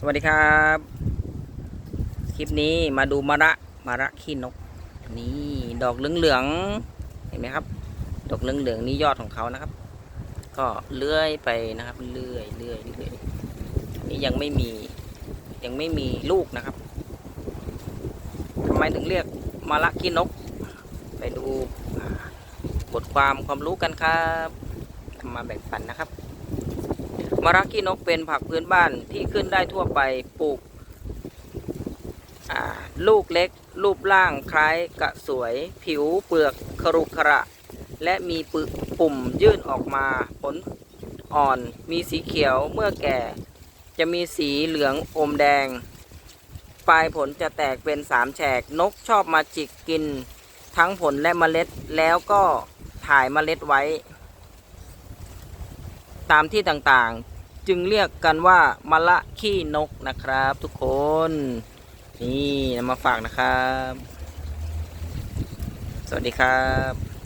สวัสดีครับ คลิปนี้มาดูมะระมะระขี้นก นี่ดอกเหลืองๆเห็นไหมครับ ดอกเหลืองๆนี่ยอดของเขานะครับ ก็เลื่อยไปนะครับ เลื่อยเลื่อยเลื่อยนี่ยังไม่มียังไม่มีลูกนะครับทำไมถึงเรียกมะระขี้นก ไปดูบทความความรู้กันครับมาแบ่งปันนะครับ มะระขี้นกเป็นผักพื้นบ้านที่ขึ้นได้ทั่วไปปลูกลูกเล็ก รูปร่างคล้ายกระสวย ผิวเปลือกครุขระ และมีปึกปุ่มยื่นออกมาผลอ่อนมีสีเขียวเมื่อแก่ จะมีสีเหลืองอมแดง ปลายผลจะแตกเป็นสามแฉกนกชอบมาจิกกิน ทั้งผลและเมล็ดแล้วก็ถ่ายเมล็ดไว้ ตามที่ต่างๆ จึงเรียกกันว่ามะละขี้นกนะครับ ทุกคน นี่นำมาฝากนะครับ สวัสดีครับ